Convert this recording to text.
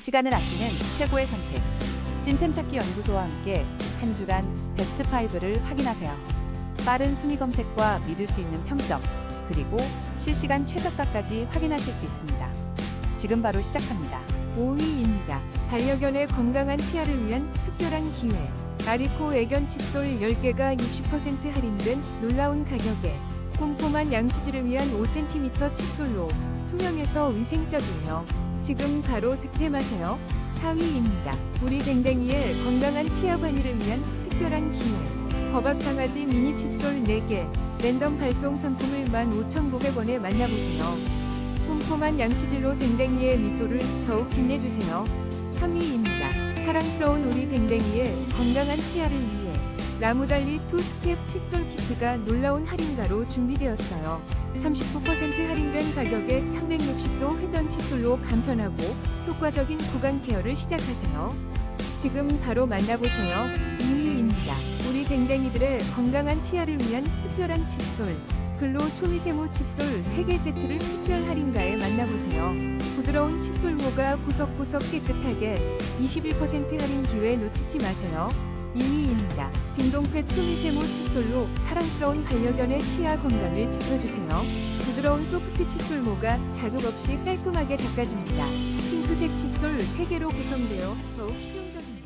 시간을 아끼는 최고의 선택. 찐템 찾기 연구소와 함께 한 주간 베스트 5를 확인하세요. 빠른 순위 검색과 믿을 수 있는 평점, 그리고 실시간 최저가까지 확인하실 수 있습니다. 지금 바로 시작합니다. 5위입니다. 반려견의 건강한 치아를 위한 특별한 기회. 아리코 애견 칫솔 10개가 60% 할인된 놀라운 가격에 꼼꼼한 양치질을 위한 5cm 칫솔로 투명해서 위생적이에요. 지금 바로 득템하세요. 4위입니다. 우리 댕댕이의 건강한 치아 관리를 위한 특별한 기회. 버박 강아지 미니 칫솔 4개 랜덤 발송 상품을 15,900원에 만나보세요. 꼼꼼한 양치질로 댕댕이의 미소를 더욱 빛내주세요. 3위입니다. 사랑스러운 우리 댕댕이의 건강한 치아를 위해 라무달리 투 스텝 칫솔 키트가 놀라운 할인가로 준비되었어요. 39% 할인된 가격에 360도 회전 칫솔로 간편하고 효과적인 구강 케어를 시작하세요. 지금 바로 만나보세요. 2위입니다. 우리 댕댕이들의 건강한 치아를 위한 특별한 칫솔. 글로 초미세모 칫솔 3개 세트를 특별 할인가에 만나보세요. 부드러운 칫솔모가 구석구석 깨끗하게 21% 할인 기회 놓치지 마세요. 2위입니다. 딩동패 초미세모 칫솔로 사랑스러운 반려견의 치아 건강을 지켜주세요. 부드러운 소프트 칫솔모가 자극 없이 깔끔하게 닦아줍니다. 핑크색 칫솔 3개로 구성되어 더욱 실용적입니다.